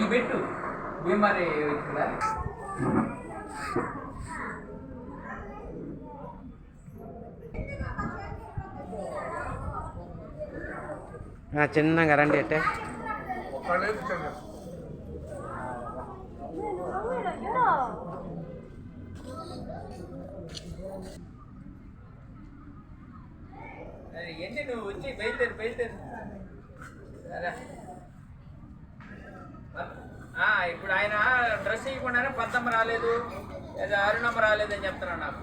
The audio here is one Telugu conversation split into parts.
ఇవి పెట్టు ఇవి మరి ఇక్కడ ఆ, చిన్నగా రండి అంటే అది ఏంటి నువ్వు వచ్చి బయలుదేరు బయలుదేరు రా. ఆ, ఇప్పుడు ఆయన డ్రెస్ ఇవ్వకుండానే పంతమ్మ రాలేదు లేదా అరుణమ్మ రాలేదు అని చెప్తున్నాను నాకు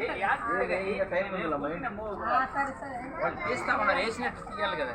ఏ, యాత్రిగా ఈ టైం పోయినమ్మో. వాళ్ళు తీస్తా ఉన్నారు వేసినట్టు తీయాలి కదా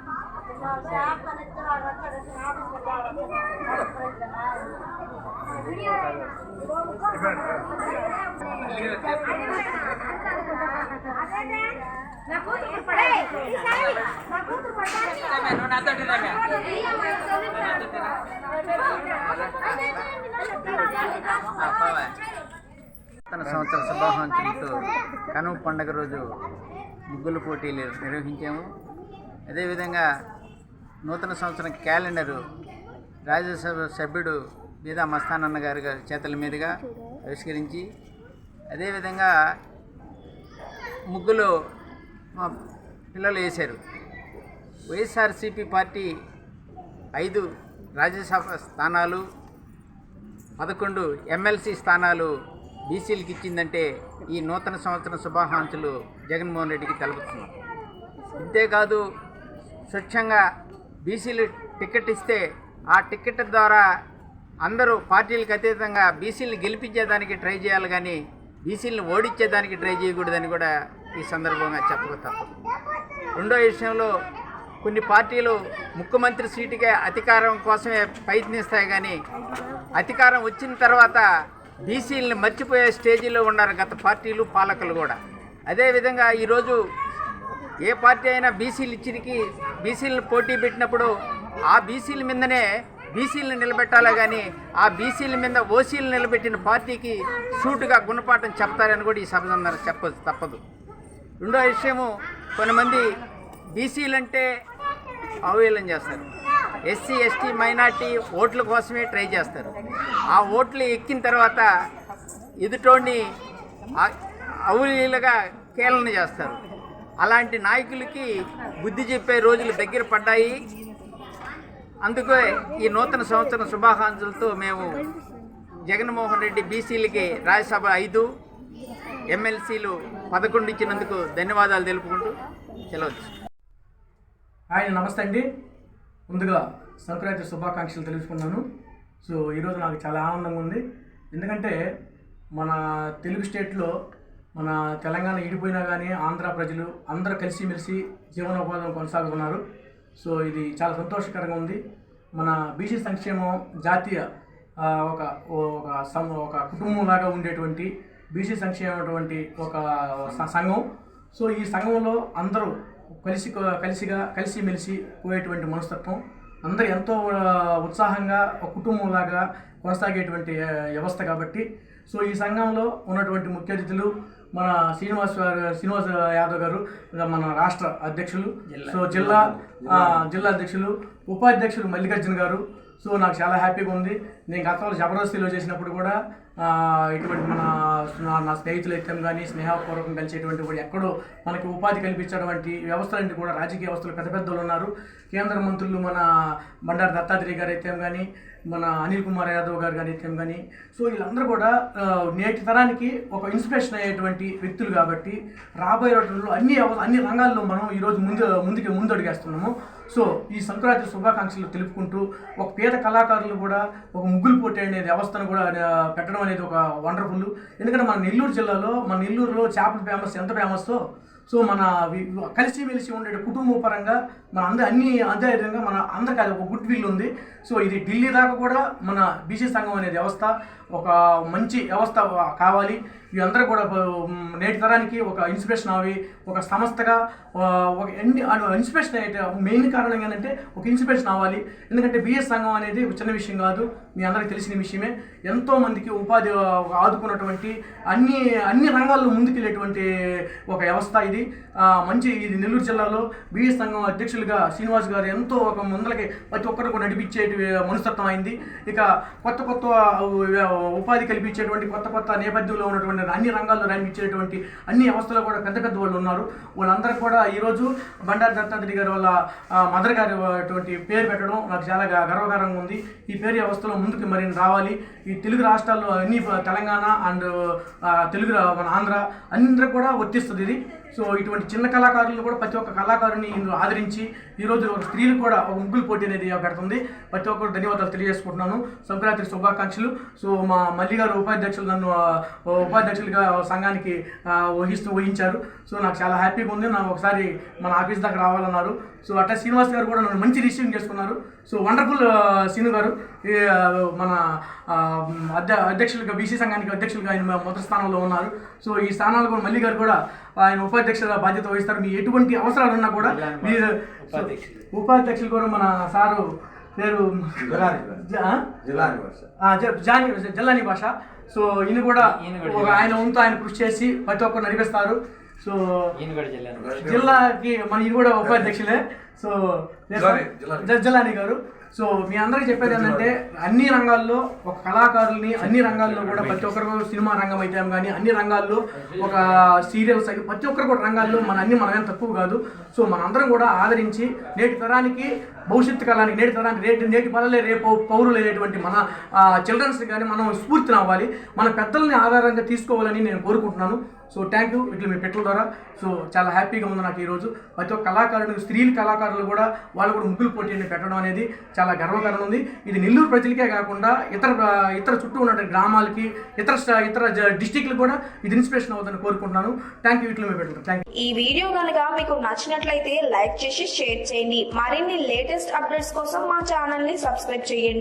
నూతన సంవత్సర శుభాకాంక్షలతో కనుమ పండగ రోజు ముగ్గుల పోటీలు నిర్వహించాము. అదేవిధంగా నూతన సంవత్సరం క్యాలెండరు రాజ్యసభ సభ్యుడు బీదా మస్తానన్న గారి గారి చేతుల మీదుగా ఆవిష్కరించి అదేవిధంగా ముగ్గులు మా పిల్లలు వేశారు. వైఎస్ఆర్సీపీ పార్టీ ఐదు రాజ్యసభ స్థానాలు పదకొండు ఎమ్మెల్సీ స్థానాలు బీసీలకు ఇచ్చిందంటే ఈ నూతన సంవత్సరం శుభాకాంక్షలు జగన్మోహన్ రెడ్డికి తెలుపుతున్నాం. ఇంతేకాదు స్వచ్ఛంగా బీసీలు టికెట్ ఇస్తే ఆ టికెట్ ద్వారా అందరూ పార్టీలకు అతీతంగా బీసీలను గెలిపించేదానికి ట్రై చేయాలి కానీ బీసీలను ఓడించేదానికి ట్రై చేయకూడదని కూడా ఈ సందర్భంగా చెప్పక తప్పదు. రెండో విషయంలో కొన్ని పార్టీలు ముఖ్యమంత్రి సీటుకే అధికారం కోసమే ప్రయత్నిస్తాయి కానీ అధికారం వచ్చిన తర్వాత బీసీలను మర్చిపోయే స్టేజీలో ఉన్నారు గత పార్టీలు పాలకులు కూడా. అదేవిధంగా ఈరోజు ఏ పార్టీ అయినా బీసీలు ఇచ్చిరికి బీసీలను పోటీ పెట్టినప్పుడు ఆ బీసీల మీదనే బీసీలను నిలబెట్టాలా కానీ ఆ బీసీల మీద ఓసీలు నిలబెట్టిన పార్టీకి సూటుగా గుణపాఠం చెప్తారని కూడా ఈ సభ చెప్పదు తప్పదు. రెండో విషయము కొంతమంది బీసీలు అంటే అవహేళన చేస్తారు. ఎస్సీ ఎస్టీ మైనార్టీ ఓట్ల కోసమే ట్రై చేస్తారు. ఆ ఓట్లు ఎక్కిన తర్వాత ఎదుటోడిని ఆ- అవలీలుగా కేలన చేస్తారు. అలాంటి నాయకులకి బుద్ధి చెప్పే రోజులు దగ్గర పడ్డాయి. అందుకే ఈ నూతన సంవత్సరం శుభాకాంక్షలతో మేము జగన్మోహన్ రెడ్డి బీసీలకి రాజ్యసభ ఐదు ఎమ్మెల్సీలు పదకొండు ఇచ్చినందుకు ధన్యవాదాలు తెలుపుకుంటూ సెలవచ్చు ఆయన హాయ్ నమస్తే అండి. ముందుగా సంక్రాంతి శుభాకాంక్షలు తెలుసుకున్నాను. సో ఈరోజు నాకు చాలా ఆనందంగా ఉంది. ఎందుకంటే మన తెలుగు స్టేట్లో మన తెలంగాణ విడిపోయినా కానీ ఆంధ్ర ప్రజలు అందరూ కలిసిమెలిసి జీవనోపాధం కొనసాగుతున్నారు. సో ఇది చాలా సంతోషకరంగా ఉంది. మన బీసీ సంక్షేమం జాతీయ ఒక ఒక సం- ఒక కుటుంబం లాగా ఉండేటువంటి బీసీ సంక్షేమం అటువంటి ఒక సంఘం. సో ఈ సంఘంలో అందరూ కలిసి కలిసిగా కలిసిమెలిసి పోయేటువంటి మనస్తత్వం అందరూ ఎంతో ఉత్సాహంగా ఒక కుటుంబంలాగా కొనసాగేటువంటి వ్యవస్థ కాబట్టి సో ఈ సంఘంలో ఉన్నటువంటి ముఖ్య అతిథులు మన శ్రీనివాస్ శ్రీనివాస్ యాదవ్ గారు మన రాష్ట్ర అధ్యక్షులు. సో జిల్లా జిల్లా అధ్యక్షులు ఉపాధ్యక్షులు మల్లికార్జున గారు. సో నాకు చాలా హ్యాపీగా ఉంది. నేను గతంలో జబర్దస్తిలో చేసినప్పుడు కూడా ఇటువంటి మన నా- నా స్నేహితులు అయితే కానీ స్నేహపూర్వకం కలిసేటువంటి కూడా ఎక్కడో మనకి ఉపాధి కల్పించేటువంటి వ్యవస్థలన్నీ కూడా రాజకీయ వ్యవస్థలు పెద్ద పెద్దలు ఉన్నారు. కేంద్ర మంత్రులు మన బండారు దత్తాత్రేయ గారు అయితే కానీ మన అనిల్ కుమార్ యాదవ్ గారు కానీ అయితే కానీ సో వీళ్ళందరూ కూడా నేటి తరానికి ఒక ఇన్స్పిరేషన్ అయ్యేటువంటి వ్యక్తులు కాబట్టి రాబోయే రోజుల్లో అన్ని అన్ని రంగాల్లో మనం ఈరోజు ముందు ముందుకి ముందడుగేస్తున్నాము. సో ఈ సంక్రాంతి శుభాకాంక్షలు తెలుపుకుంటూ ఒక పేద కళాకారులు కూడా ఒక ముగ్గులు పోటీ అనే వ్యవస్థను కూడా పెట్టడం అనేది ఒక వండర్ఫుల్. ఎందుకంటే మన నెల్లూరు జిల్లాలో మన నెల్లూరులో చేపలు ఫేమస్ ఎంత ఫేమస్తో సో మన కలిసి మెలిసి ఉండే కుటుంబ పరంగా మన అందరి అన్ని అదే విధంగా మన అందరికీ అది ఒక గుడ్ విల్ ఉంది. సో ఇది ఢిల్లీ దాకా కూడా మన బీసీ సంఘం అనే వ్యవస్థ ఒక మంచి వ్యవస్థ కావాలి. అందరూ కూడా నేటి తరానికి ఒక ఇన్స్పిరేషన్ అవి ఒక సంస్థగా ఒక ఎన్ని ఇన్స్పిరేషన్ అయితే మెయిన్ కారణం ఏంటంటే ఒక ఇన్స్పిరేషన్ అవ్వాలి. ఎందుకంటే బీఎస్ సంఘం అనేది చిన్న విషయం కాదు. మీ అందరికీ తెలిసిన విషయమే. ఎంతో మందికి ఉపాధి ఆదుకున్నటువంటి అన్ని అన్ని రంగాల్లో ముందుకెళ్ళేటువంటి ఒక వ్యవస్థ ఇది. మంచి ఇది నెల్లూరు జిల్లాలో బిఎస్ సంఘం అధ్యక్షులుగా శ్రీనివాస్ గారు ఎంతో ఒక ముందలకి ప్రతి ఒక్కరికి నడిపించే మనస్తత్వం అయింది. ఇక కొత్త కొత్త ఉపాధి కల్పించేటువంటి కొత్త కొత్త నేపథ్యంలో ఉన్నటువంటి అన్ని రంగాల్లో రాణించేటువంటి అన్ని వ్యవస్థలో కూడా పెద్ద పెద్ద వాళ్ళు ఉన్నారు. వాళ్ళందరూ కూడా ఈరోజు బండారు దత్తాత్రేయ గారి వాళ్ళ మదర్ గారి అటువంటి పేరు పెట్టడం నాకు చాలా గర్వకారంగా ఉంది. ఈ పేరు వ్యవస్థలో ముందుకు మరి రావాలి. ఈ తెలుగు రాష్ట్రాల్లో అన్ని తెలంగాణ అండ్ తెలుగు మన ఆంధ్ర అందరూ కూడా వర్తిస్తుంది ఇది. సో ఇటువంటి చిన్న కళాకారులు కూడా ప్రతి ఒక్క కళాకారుని ఇందులో ఆదరించి ఈరోజు ఒక స్త్రీలు కూడా ఒక ముగ్గులు పోటీ అనేది పెడుతుంది. ప్రతి ఒక్కరు ధన్యవాదాలు తెలియజేసుకుంటున్నాను. సంక్రాంతి శుభాకాంక్షలు. సో మా మల్లి గారు ఉపాధ్యక్షులు నన్ను ఉపాధ్యక్షులుగా సంఘానికి వహిస్తూ వహించారు. సో నాకు చాలా హ్యాపీగా ఉంది. నాకు ఒకసారి మన ఆఫీస్ దాకా రావాలన్నారు. సో అట్లా శ్రీనివాస్ గారు కూడా నన్ను మంచి రిసీవింగ్ చేసుకున్నారు. సో వండర్ఫుల్ శ్రీను గారు. మన అధ్య అధ్యక్షులుగా బీసీ సంఘానికి అధ్యక్షులుగా ఆయన మొదటి స్థానంలో ఉన్నారు. సో ఈ స్థానాలు కూడా మల్లి గారు కూడా ఆయన ఉపాధ్యక్షుల బాధ్యత వహిస్తారు. మీ ఎటువంటి అవసరాలు ఉన్నా కూడా మీరు ఉపాధ్యక్షులు. కూడా మన సారు పేరు జ- ఆ? ఆ, జ- జాని జల్లాని భాష. సో ఈయన కూడా ఆయన ఉంటూ ఆయన కృషి చేసి ప్రతి ఒక్కరు నడిపిస్తారు. సో జిల్లాకి మన ఈయన కూడా ఉపాధ్యక్షులే సో జిల్లాని గారు. సో మీ అందరికీ చెప్పేది ఏంటంటే అన్ని రంగాల్లో ఒక కళాకారుల్ని అన్ని రంగాల్లో కూడా ప్రతి ఒక్కరు సినిమా రంగం అయితే కానీ అన్ని రంగాల్లో ఒక సీరియల్స్ అయితే ప్రతి ఒక్కరు కూడా రంగాల్లో మన అన్ని మనమేం తక్కువ కాదు. సో మనందరం కూడా ఆదరించి నేటి తరానికి భవిష్యత్తు కాలానికి నేటి తరానికి నేటి నేటి పనులే రేపు పౌరులు అనేటువంటి మన చిల్డ్రన్స్ కానీ మనం స్ఫూర్తిని అవ్వాలి. మన పెద్దల్ని ఆధారంగా తీసుకోవాలని నేను కోరుకుంటున్నాను. సో థ్యాంక్ యూ ఇట్లా మీ పెట్టల ద్వారా. సో చాలా హ్యాపీగా ఉంది నాకు ఈరోజు. ప్రతి ఒక్క కళాకారుడు స్త్రీలు కళాకారులు కూడా వాళ్ళు కూడా ముగ్గులు పోటీని పెట్టడం అనేది చాలా గర్వకారణం ఉంది. ఇది నెల్లూరు ప్రజలకే కాకుండా ఇతర ఇతర చుట్టూ ఉన్న గ్రామాలకి ఇతర ఇతర డిస్టిక్లు కూడా ఇది ఇన్స్పిరేషన్ అవుతుందని కోరుకుంటున్నాను. థ్యాంక్ యూ ఇట్లా మీ పెట్టడం థ్యాంక్ ఈ వీడియో కనుక మీకు నచ్చినట్లయితే లైక్ చేసి షేర్ చేయండి. మరిన్ని లేటెస్ట్ అప్డేట్స్ కోసం మా ఛానల్ని సబ్స్క్రైబ్ చేయండి.